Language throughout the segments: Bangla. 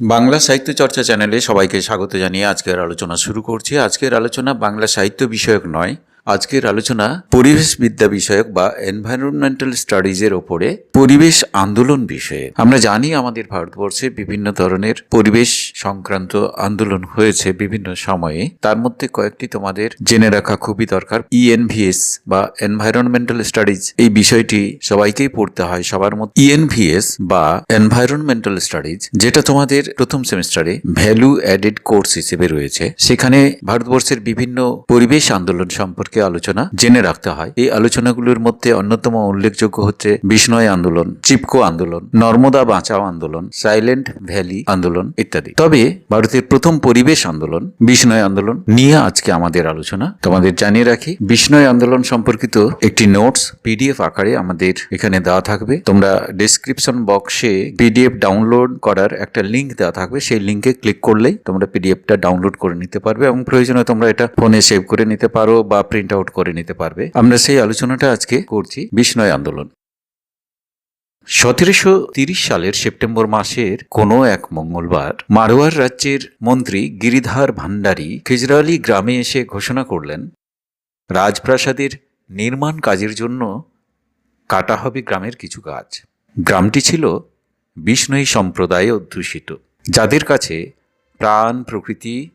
বাংলা সাহিত্য চর্চা চ্যানেলে সবাইকে স্বাগত জানিয়ে আজকের আলোচনা শুরু করছি। আজকের আলোচনা বাংলা সাহিত্য বিষয়ক নয় আজকের আলোচনা পরিবেশ বিদ্যা বিষয়ক বা এনভায়রনমেন্টাল স্টাডিজের ওপরে পরিবেশ আন্দোলন বিষয়ে। আমরা জানি আমাদের ভারতবর্ষে বিভিন্ন ধরনের পরিবেশ সংক্রান্ত আন্দোলন হয়েছে বিভিন্ন সময়ে। তার মধ্যে কয়েকটি তোমাদের জেনে রাখা খুবই দরকার। E ইএনভিএস বা এনভায়রনমেন্টাল স্টাডিজ এই বিষয়টি সবাইকেই পড়তে হয়। সবার মধ্যে ইএনভিএস বা এনভায়রনমেন্টাল স্টাডিজ যেটা তোমাদের প্রথম সেমিস্টারে ভ্যালু অ্যাডেড কোর্স হিসেবে রয়েছে। সেখানে ভারতবর্ষের বিভিন্ন পরিবেশ আন্দোলন সম্পর্কে আলোচনা জেনে রাখতে হয়। এই আলোচনাগুলোর মধ্যে অন্যতম উল্লেখযোগ্য হচ্ছে বিষ্ণয় আন্দোলন, চিপকো আন্দোলন, নর্মদা বাঁচাও আন্দোলন, সাইলেন্ট ভ্যালি আন্দোলন ইত্যাদি। তবে ভারতের প্রথম পরিবেশ আন্দোলন বিষ্ণয় আন্দোলন নিয়ে আজকে আমাদের আলোচনা। তোমাদের জানিয়ে রাখি বিষ্ণয় আন্দোলন সম্পর্কিত একটি নোটস, পিডিএফ আকারে আমাদের এখানে দেওয়া থাকবে। তোমরা ডেসক্রিপশন বক্সে পিডিএফ ডাউনলোড করার একটা লিংক দেওয়া থাকবে। সেই লিঙ্কে ক্লিক করলেই তোমরা পিডিএফটা ডাউনলোড করে নিতে পারবে এবং প্রয়োজনে তোমরা এটা ফোনে সেভ করে নিতে পারো বা প্রিন্ট আউট করে নিতে পারবে। আমরা সেই আলোচনাটা আজকে করছি বিষ্ণয় আন্দোলন। সতেরোশো তিরিশ সালের সেপ্টেম্বর মাসের কোনো এক মঙ্গলবার মারোয়ার রাজ্যের মন্ত্রী গিরিধার ভান্ডারী খিজরালি গ্রামে এসে ঘোষণা করলেন, রাজপ্রাসাদের নির্মাণ কাজের জন্য কাটা হবে গ্রামের কিছু গাছ। গ্রামটি ছিল বিষ্ণয়ী সম্প্রদায়ে অধ্যুষিত। যাদের কাছে প্রাণ, প্রকৃতি,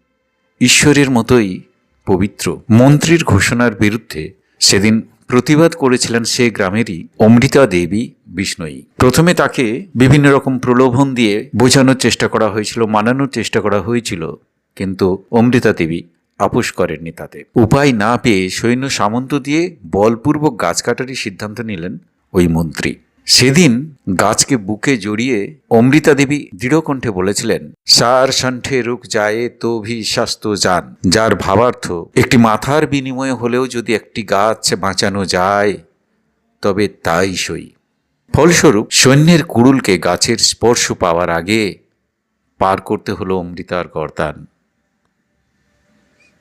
ঈশ্বরের মতোই পবিত্র মন্ত্রীর ঘোষণার বিরুদ্ধে সেদিন প্রতিবাদ করেছিলেন সে গ্রামেরই অমৃতা দেবী বিষ্ণয়ী। প্রথমে তাকে বিভিন্ন রকম প্রলোভন দিয়ে বোঝানোর চেষ্টা করা হয়েছিল, মানানোর চেষ্টা করা হয়েছিল, কিন্তু অমৃতা দেবী আপোষ করেননি তাতে। উপায় না পেয়ে সৈন্য সামন্ত দিয়ে বলপূর্বক গাছ কাটারই সিদ্ধান্ত নিলেন ওই মন্ত্রী। সেদিন গাছকে বুকে জড়িয়ে অমৃতা দেবী দৃঢ় কণ্ঠে বলেছিলেন, সার সণ্ঠে রুক যায় তো ভি স্বাস্থ্য যান। যার ভাবার্থ, একটি মাথার বিনিময়ে হলেও যদি একটি গাছ বাঁচানো যায়, তবে তাই সই। ফলস্বরূপ, সৈন্যের কুড়ুলকে গাছের স্পর্শ পাওয়ার আগে পার করতে হলো অমৃতার গর্দান।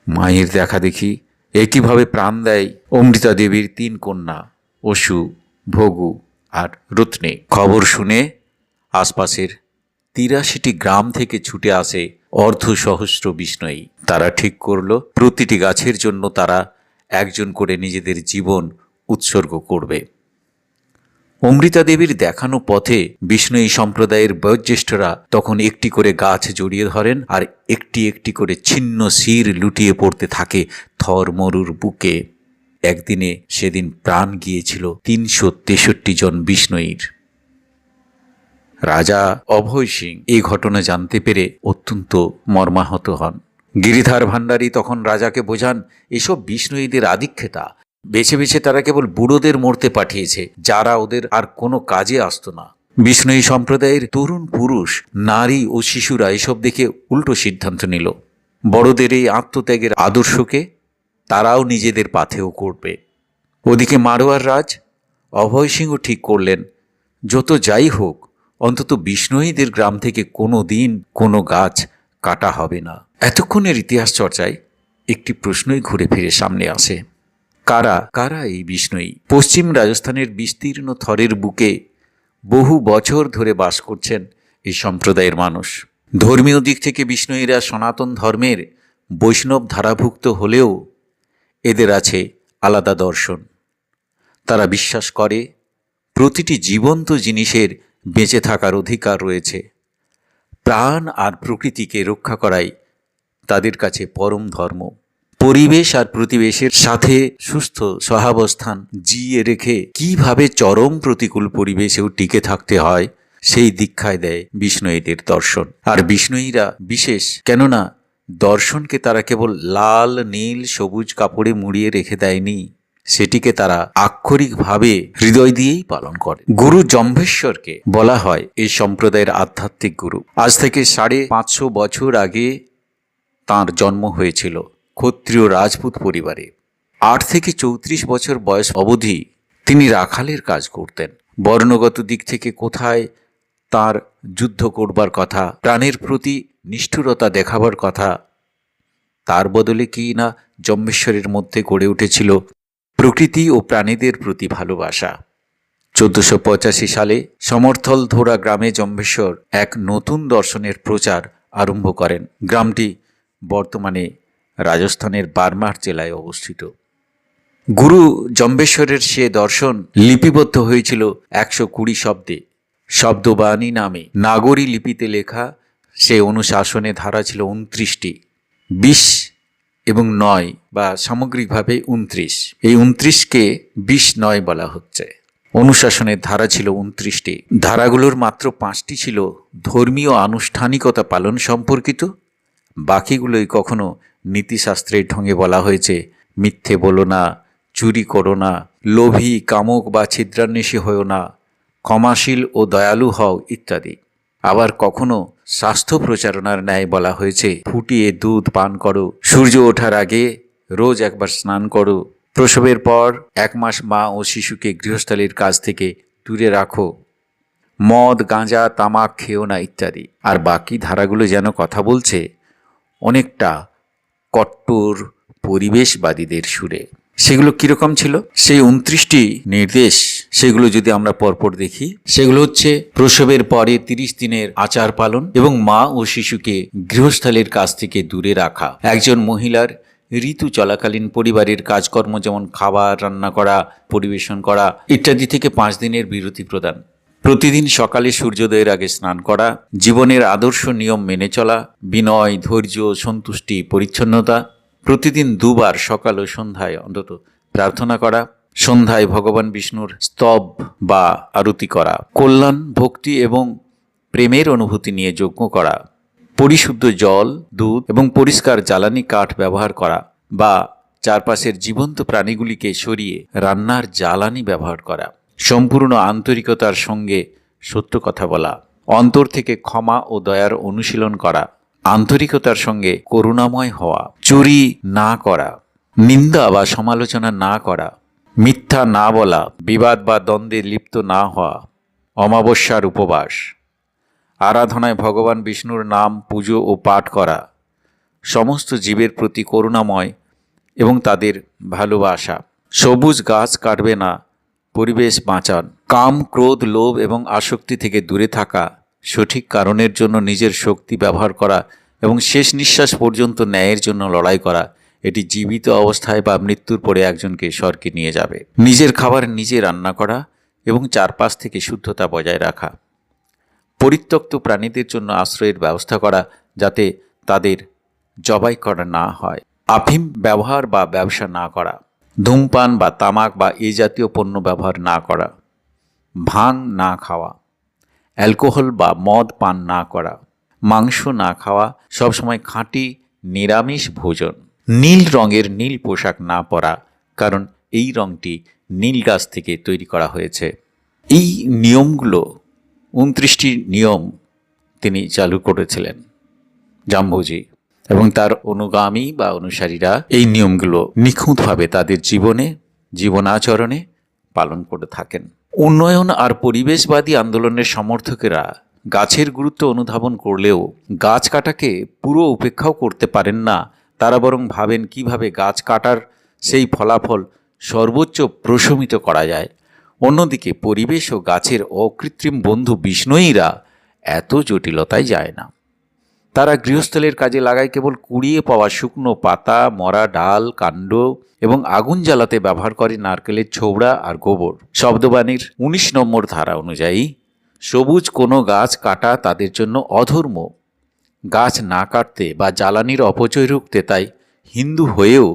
মায়ের দেখা দেখি, একইভাবে প্রাণ দেয় অমৃতা দেবীর তিন কন্যা, অসু, ভগু। আর রত্নে খবর শুনে আশপাশের তিরাশিটি গ্রাম থেকে ছুটে আসে অর্ধ সহস্র বিষ্ণয়ী তারা ঠিক করল, প্রতিটি গাছের জন্য তারা একজন করে নিজেদের জীবন উৎসর্গ করবে। অমৃতা দেবীর দেখানো পথে বিষ্ণয়ী সম্প্রদায়ের বয়োজ্যেষ্ঠরা তখন একটি করে গাছ জড়িয়ে ধরেন আর একটি একটি করে ছিন্ন শির লুটিয়ে পড়তে থাকে থর মরুর বুকে। একদিনে সেদিন প্রাণ গিয়েছিল তিনশো তেষট্টি জন বিষ্ণয়ীর রাজা অভয় সিং এই ঘটনা জানতে পেরে অত্যন্ত মর্মাহত হন। গিরিধার ভাণ্ডারী তখন রাজাকে বোঝান, এসব বিষ্ণয়ীদের আধিক্ষেতা বেছে বেছে তারা কেবল বুড়োদের মরতে পাঠিয়েছে, যারা ওদের আর কোনো কাজে আসতো না। বিষ্ণয়ী সম্প্রদায়ের তরুণ পুরুষ, নারী ও শিশুরা এসব দেখে উল্টো সিদ্ধান্ত নিল। বড়দের এই আত্মত্যাগের আদর্শকে তারাও নিজেদের পাথেও করবে। ওদিকে মারোয়ার রাজ অভয় সিংহ ঠিক করলেন, যত যাই হোক, অন্তত বিষ্ণয়ীদের গ্রাম থেকে কোনো দিন কোনো গাছ কাটা হবে না। এতক্ষণের ইতিহাস চর্চায় একটি প্রশ্নই ঘুরে ফিরে সামনে আসে। কারা কারা এই বিষ্ণয়ী পশ্চিম রাজস্থানের বিস্তীর্ণ থরের বুকে বহু বছর ধরে বাস করছেন এই সম্প্রদায়ের মানুষ। ধর্মীয় দিক থেকে বিষ্ণয়ীরা সনাতন ধর্মের বৈষ্ণব ধারাভুক্ত হলেও এদের আছে আলাদা দর্শন। তারা বিশ্বাস করে, প্রতিটি জীবন্ত জিনিসের বেঁচে থাকার অধিকার রয়েছে। প্রাণ আর প্রকৃতিকে রক্ষা করাই তাদের কাছে পরম ধর্ম। পরিবেশ আর প্রতিবেশের সাথে সুস্থ সহাবস্থান জিয়ে রেখে কীভাবে চরম প্রতিকূল পরিবেশেও টিকে থাকতে হয়, সেই দীক্ষায় দেয় বিষ্ণয়ীদের দর্শন। আর বিষ্ণয়ীরা বিশেষ, কেননা দর্শনকে তারা কেবল লাল, নীল, সবুজ কাপড়ে মুড়িয়ে রেখে দেয়নি। সেটিকে তারা আক্ষরিকভাবে হৃদয় দিয়েই পালন করে। গুরু জম্ভেশ্বরকে বলা হয় এই সম্প্রদায়ের আধ্যাত্মিক গুরু। আজ থেকে সাড়ে পাঁচশো বছর আগে তার জন্ম হয়েছিল ক্ষত্রিয় রাজপুত পরিবারে। আট থেকে চৌত্রিশ বছর বয়স অবধি তিনি রাখালের কাজ করতেন। বর্ণগত দিক থেকে কোথায় তার যুদ্ধ করবার কথা, প্রাণের প্রতি নিষ্ঠুরতা দেখাবার কথা। তার বদলে কি না জম্বেশ্বরের মধ্যে গড়ে উঠেছিল প্রকৃতি ও প্রাণীদের প্রতি ভালোবাসা। চোদ্দশো পঁচাশি সালে সমর্থল ধোরা গ্রামে জম্বেশ্বর এক নতুন দর্শনের প্রচার আরম্ভ করেন। গ্রামটি বর্তমানে রাজস্থানের বারমার জেলায় অবস্থিত। গুরু জম্বেশ্বরের সে দর্শন লিপিবদ্ধ হয়েছিল একশো কুড়ি শব্দে। শব্দবাণী নামে নাগরী লিপিতে লেখা সে অনুশাসনে ধারা ছিল উনত্রিশটি, বিশ এবং নয় বা সামগ্রিকভাবে উনত্রিশ। এই উনত্রিশকে বিশ নয় বলা হচ্ছে। অনুশাসনের ধারা ছিল উনত্রিশটি। ধারাগুলোর মাত্র পাঁচটি ছিল ধর্মীয় আনুষ্ঠানিকতা পালন সম্পর্কিত। বাকিগুলোই কখনো নীতিশাস্ত্রের ঢঙে বলা হয়েছে, মিথ্যে বলো না, চুরি করো না, লোভী, কামক বা ছিদ্রান্বেষী হও না, ক্ষমাশীল ও দয়ালু হও ইত্যাদি। আবার কখনো স্বাস্থ্য প্রচারণার ন্যায় বলা হয়েছে, ফুটিয়ে দুধ পান করো। সূর্য ওঠার আগে রোজ একবার স্নান করো। প্রসবের পর এক মাস মা ও শিশুকে গৃহস্থালীর কাজ থেকে দূরে রাখো। মদ, গাঁজা, তামাক খেও না ইত্যাদি। আর বাকি ধারাগুলো যেন কথা বলছে, অনেকটা কট্টর পরিবেশবাদীদের সুরে। সেগুলো কীরকম ছিল? সেই উনত্রিশটি নির্দেশ সেগুলো যদি আমরা পরপর দেখি, সেগুলো হচ্ছে প্রসবের পরে তিরিশ দিনের আচার পালন এবং মা ও শিশুকে গৃহস্থালীর কাছ থেকে দূরে রাখা। একজন মহিলার ঋতু চলাকালীন পরিবারের কাজকর্ম যেমন খাবার, রান্না করা, পরিবেশন করা ইত্যাদি থেকে পাঁচ দিনের বিরতি প্রদান। প্রতিদিন সকালে সূর্যোদয়ের আগে স্নান করা, জীবনের আদর্শ নিয়ম মেনে চলা, বিনয়, ধৈর্য, সন্তুষ্টি, পরিচ্ছন্নতা, প্রতিদিন দুবার সকাল ও সন্ধ্যায় অন্তত প্রার্থনা করা সন্ধ্যায় ভগবান বিষ্ণুর স্তব বা আরতি করা, কল্যাণ, ভক্তি এবং প্রেমের অনুভূতি নিয়ে যজ্ঞ করা, পরিশুদ্ধ জল, দুধ এবং পরিষ্কার জ্বালানি কাঠ ব্যবহার করা বা চারপাশের জীবন্ত প্রাণীগুলিকে সরিয়ে রান্নার জ্বালানি ব্যবহার করা, সম্পূর্ণ আন্তরিকতার সঙ্গে সত্য কথা বলা, অন্তর থেকে ক্ষমা ও দয়ার অনুশীলন করা, আন্তরিকতার সঙ্গে করুণাময় হওয়া, চুরি না করা, নিন্দা বা সমালোচনা না করা মিথ্যা না বলা, বিবাদ বা দ্বন্দ্বে লিপ্ত না হওয়া, অমাবস্যার উপবাস। আরাধনায় ভগবান বিষ্ণুর নাম, পুজো ও পাঠ করা, সমস্ত জীবের প্রতি করুণাময় এবং তাদের ভালোবাসা। সবুজ গাছ কাটবে না, পরিবেশ বাঁচান। কাম, ক্রোধ, লোভ এবং আসক্তি থেকে দূরে থাকা, সঠিক কারণের জন্য নিজের শক্তি ব্যবহার করা এবং শেষ নিঃশ্বাস পর্যন্ত ন্যায়ের জন্য লড়াই করা এটি জীবিত অবস্থায় বা মৃত্যুর পরে একজনকে স্বর্গে নিয়ে যাবে। নিজের খাবার নিজে রান্না করা এবং চারপাশ থেকে শুদ্ধতা বজায় রাখা। পরিত্যক্ত প্রাণীদের জন্য আশ্রয়ের ব্যবস্থা করা যাতে তাদের জবাই করা না হয়। আফিম ব্যবহার বা ব্যবসা না করা। ধূমপান বা তামাক বা এই জাতীয় পণ্য ব্যবহার না করা। ভাং না খাওয়া। অ্যালকোহল বা মদ পান না করা। মাংস না খাওয়া। সবসময় খাঁটি নিরামিষ ভোজন। নীল রঙের নীল পোশাক না পরা, কারণ এই রঙটি নীল গাছ থেকে তৈরি করা হয়েছে। এই নিয়মগুলো উনত্রিশটি নিয়ম তিনি চালু করেছিলেন, জাম্বুজি। এবং তার অনুগামী বা অনুসারীরা এই নিয়মগুলো নিখুঁতভাবে তাদের জীবনে, জীবনাচরণে পালন করে থাকেন। উন্নয়ন আর পরিবেশবাদী আন্দোলনের সমর্থকেরা গাছের গুরুত্ব অনুধাবন করলেও গাছ কাটাকে পুরো উপেক্ষাও করতে পারেন না তারা বরং ভাবেন কীভাবে গাছ কাটার সেই ফলাফল সর্বোচ্চ প্রশমিত করা যায়। অন্যদিকে পরিবেশ ও গাছের অকৃত্রিম বন্ধু বিষ্ণুইরা এত জটিলতায় যায় না। তারা গৃহস্থলের কাজে লাগায় কেবল কুড়িয়ে পাওয়া শুকনো পাতা, মরা ডাল, কাণ্ড এবং আগুন জ্বালাতে ব্যবহার করে নারকেলের ছোবড়া আর গোবর। শব্দবাণীর উনিশ নম্বর ধারা অনুযায়ী, সবুজ কোনো গাছ কাটা তাদের জন্য অধর্ম। গাছ না কাটতে বা জ্বালানির অপচয় রুখতে তাই হিন্দু হয়েও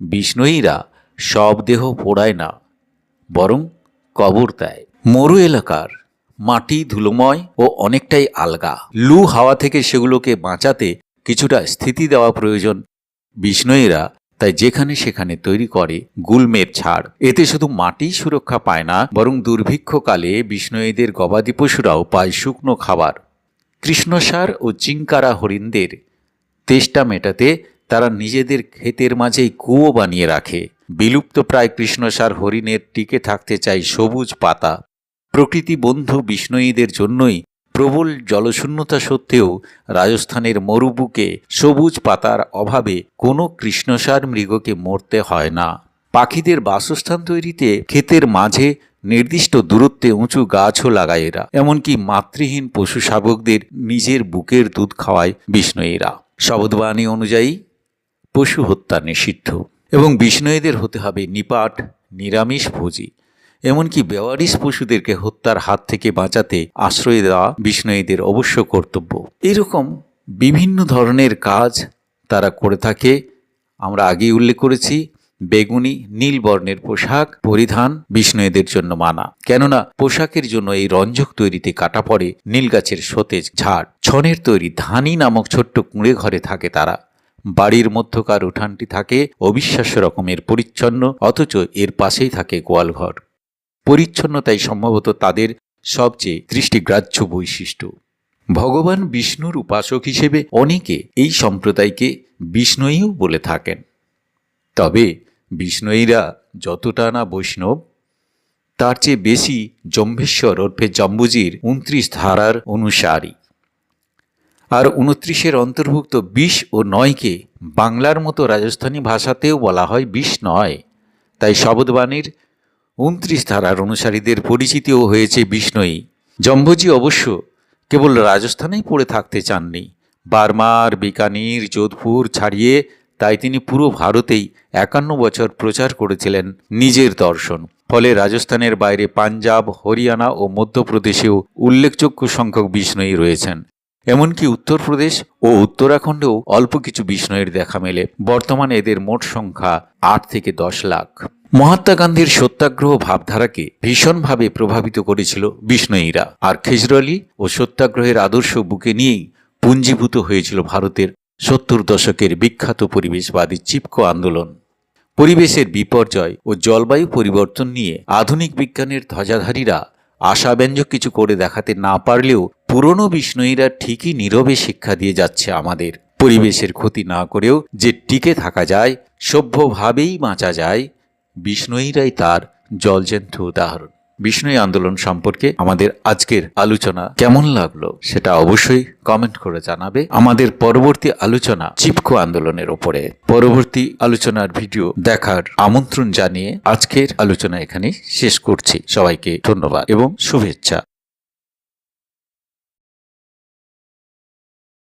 বিষ্ণুইরা সব দেহ পোড়ায় না, বরং কবর দেয়। মরু এলাকার মাটি ধুলোময় ও অনেকটাই আলগা। লু হাওয়া থেকে সেগুলোকে বাঁচাতে কিছুটা স্থিতি দেওয়া প্রয়োজন বিষ্ণুয়েরা তাই যেখানে সেখানে তৈরি করে গুলমের ছাড়। এতে শুধু মাটি সুরক্ষা পায় না, বরং দুর্ভিক্ষকালে বিষ্ণুয়েদের গবাদি পশুরাও পায় শুকনো খাবার। কৃষ্ণসার ও চিংকারা হরিণদের তেষ্টা মেটাতে তারা নিজেদের ক্ষেতের মাঝেই কুয়ো বানিয়ে রাখে। বিলুপ্ত প্রায় কৃষ্ণসার হরিণের টিকে থাকতে চাই সবুজ পাতা। প্রকৃতি বন্ধু বিষ্ণয়ীদের জন্যই প্রবল জলশূন্যতা সত্ত্বেও রাজস্থানের মরুবুকে সবুজ পাতার অভাবে কোনো কৃষ্ণসার মৃগকে মরতে হয় না। পাখিদের বাসস্থান তৈরিতে ক্ষেতের মাঝে নির্দিষ্ট দূরত্বে উঁচু গাছও লাগায় এরা, এমনকি মাতৃহীন পশু শাবকদের নিজের বুকের দুধ খাওয়ায় বিষ্ণয়ীরা শবদবাণী অনুযায়ী, পশু হত্যা নিষিদ্ধ, এবং বিষ্ণয়ীদের হতে হবে নিপাট, নিরামিষ ভোজী, এমনকি বেওয়ারিশ পশুদেরকে হত্যার হাত থেকে বাঁচাতে আশ্রয় দেওয়া বিষ্ণয়ীদের অবশ্য কর্তব্য। এরকম বিভিন্ন ধরনের কাজ তারা করে থাকে, আমরা আগেই উল্লেখ করেছি বেগুনি, নীল বর্ণের পোশাক, পরিধান বিষ্ণুদের জন্য মানা। কেননা পোশাকের জন্য এই রঞ্জক তৈরিতে কাটা পড়ে নীল গাছের সতেজ ঝাড়। ছনের তৈরি ধানি নামক ছোট্ট কুঁড়ে ঘরে থাকে তারা। বাড়ির মধ্যকার উঠানটি থাকে অবিশ্বাস্য রকমের পরিচ্ছন্ন, অথচ এর পাশেই থাকে গোয়ালঘর পরিচ্ছন্নতাই সম্ভবত তাদের সবচেয়ে দৃষ্টিগ্রাহ্য বৈশিষ্ট্য। ভগবান বিষ্ণুর উপাসক হিসেবে অনেকে এই সম্প্রদায়কে বিষ্ণুইও বলে থাকেন। তবে বিষ্ণুইরা যতটা না বৈষ্ণব, তার চেয়ে বেশি জম্ভেশ্বর ওরফে জম্বুজির উনত্রিশ ধারার অনুসারী। আর উনত্রিশের অন্তর্ভুক্ত বিশ ও নয়কে বাংলার মতো রাজস্থানী ভাষাতেও বলা হয় বিষ নয়। তাই শবদবাণীর উনত্রিশ ধারার অনুসারীদের পরিচিতিও হয়েছে বিষ্ণয়ী জম্বুজি অবশ্য কেবল রাজস্থানেই পড়ে থাকতে চাননি। বার্মার, বিকানির, যোধপুর ছাড়িয়ে তাই তিনি পুরো ভারতেই একান্ন বছর প্রচার করেছিলেন নিজের দর্শন। ফলে রাজস্থানের বাইরে পাঞ্জাব, হরিয়ানা ও মধ্যপ্রদেশেও উল্লেখযোগ্য সংখ্যক বিষ্ণয়ী রয়েছেন। এমনকি উত্তরপ্রদেশ ও উত্তরাখণ্ডেও অল্প কিছু বিষ্ণয়ের দেখা মেলে। বর্তমানে এদের মোট সংখ্যা আট থেকে দশ লাখ। মহাত্মা গান্ধীর সত্যাগ্রহ ভাবধারাকে ভীষণভাবে প্রভাবিত করেছিল বিষ্ণয়ীরা আর খেজরালি ও সত্যাগ্রহের আদর্শ বুকে নিয়েই পুঞ্জীভূত হয়েছিল ভারতের সত্তর দশকের বিখ্যাত পরিবেশবাদী চিপকো আন্দোলন। পরিবেশের বিপর্যয় ও জলবায়ু পরিবর্তন নিয়ে আধুনিক বিজ্ঞানের ধ্বজাধারীরা আশাব্যঞ্জক কিছু করে দেখাতে না পারলেও পুরনো বিষ্ণয়ীরা ঠিকই নীরবে শিক্ষা দিয়ে যাচ্ছে আমাদের। পরিবেশের ক্ষতি না করেও যে টিকে থাকা যায়, সভ্যভাবেই বাঁচা যায় বিষ্ণয়ীরাই তার জলজন্ত উদাহরণ। বিষ্ণুই আন্দোলন সম্পর্কে আমাদের আজকের আলোচনা কেমন লাগল সেটা অবশ্যই কমেন্ট করে জানাবে আমাদের পরবর্তী আলোচনা চিপকো আন্দোলনের ওপরে। পরবর্তী আলোচনার ভিডিও দেখার আমন্ত্রণ জানিয়ে আজকের আলোচনা এখানে শেষ করছি। সবাইকে ধন্যবাদ এবং শুভেচ্ছা।